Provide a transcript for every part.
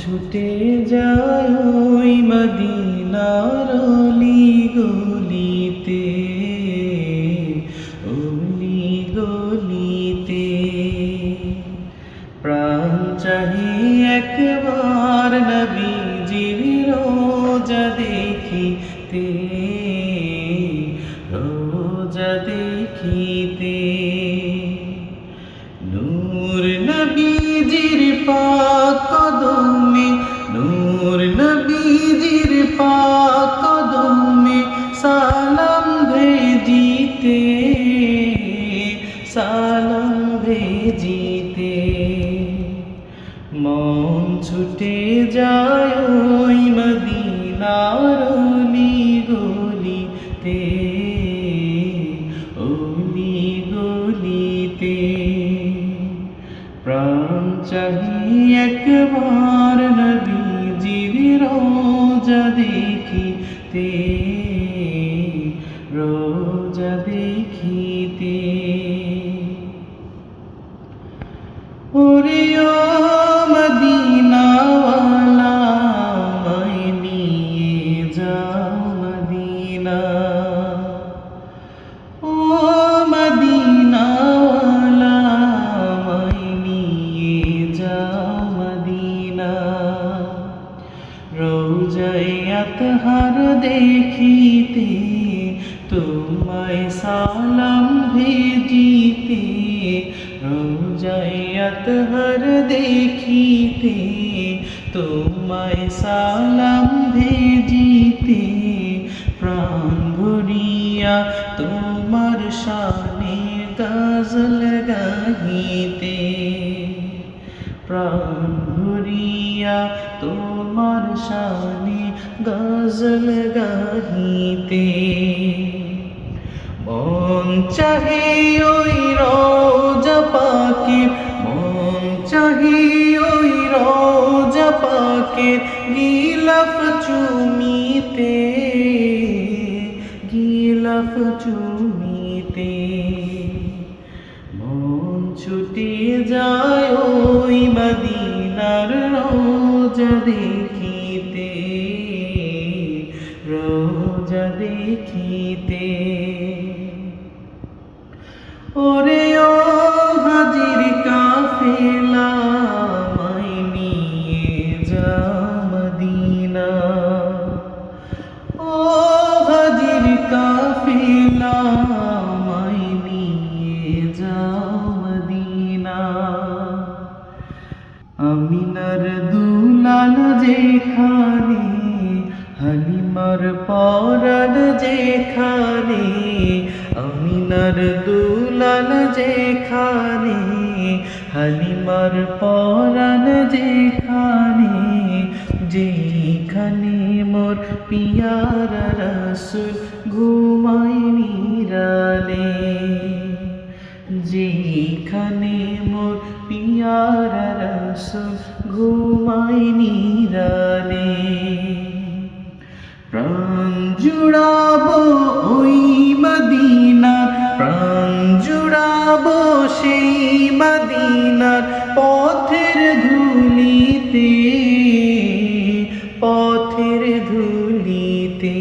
ছুটে যায় মদিনার অলি গলিতে রোজা দেখিতে রোজা রোজায় দেখিতে তোমায় সালাম ভেজিতে রোজায় আতহার দেখিতে তোমায় সালাম ভেজিতে প্রাণ ভরিয়া তোমার শানে গজল গাহিতে, প্রাণ ভরিয়া তোমার শানে গজল গাহিতে। মন চাহে ওই রোজা পাকে মন চাহে ওই রোজা পাকে গিলাফ চুমিতে গিলাফ চুমিতে। মন ছুটে যায় ওই মদিনার রোজা দেখিতে রোজা দেখিতে। ওরে ও হাজির কাফেলা আমিনার দুলাল যেখানে হালিমার পরাণ যেখানে, আমিনার দুলাল যেখানে হালিমার পরাণ যেখানে যেখানে মোর পিয়ার রসুল ঘুমাই নিরালে যেখানে মোর রসুল ঘুমাই নিরালে প্রাণ জুড়াবো ওই মদিনার, প্রাণ জুড়াবো সেই মদিনার পথের ধুলিতে পথের ধুলিতে।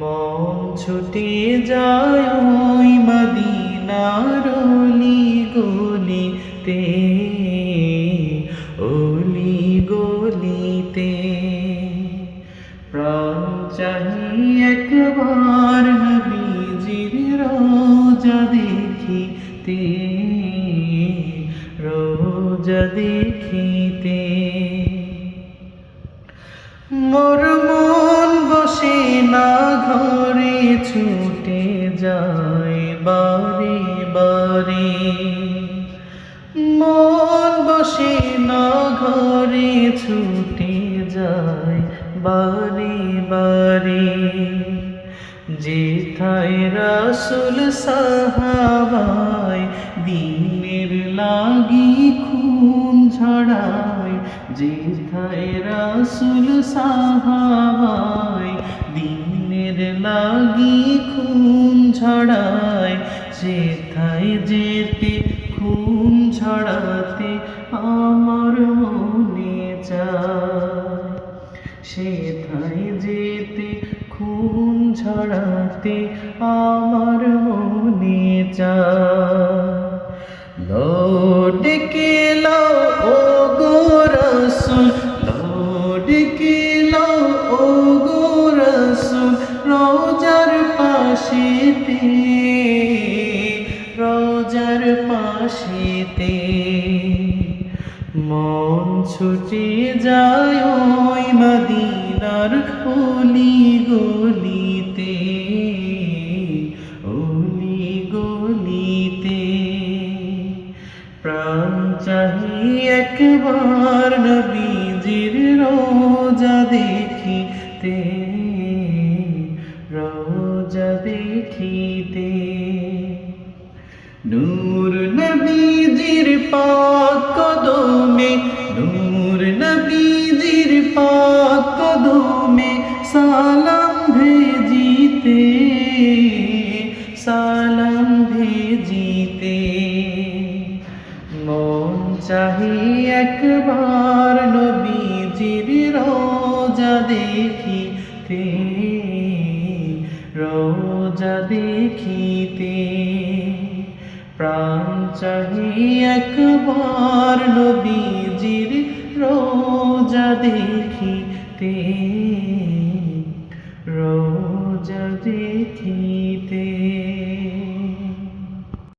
মন ছুটে যায় ওই মদিনার অলি গলিতে দেখিতে রোজা দেখিতে মোর মন বসে না ঘরে ছুটে যায় বারে বারে মন বসে না ঘরে ছুটে যায় বারে বারে যেথায় রাসুল সাহাবায় দিনের লাগি খুন ঝড়ায়, যেথায় রাসুল সাহাবায় দিনের লাগি খুন ঝড়ায়, যেথায় যেতে খুন ঝড়াতে আমার মনে সেথায় ঝরাতে আমার মনে চায় লৌট কেলো ও গো রসুল ও গো রসুল, রোজার পাশেতে রোজার পাশেতে। মন ছুটে যায় ওই মদিনার অলি গলিতে। একবার নবীজির রোজা দেখিতে রোজা দেখিতে। নূর নবীজির পাক কদমে, নূর নবীজির পাক কদমে সালাম ভেজিতে সালাম ভেজিতে। দেখিতে রোজা দেখিতে প্রাণ চাহি একবার নবীজির রোজা দেখিতে রোজা দেখিতে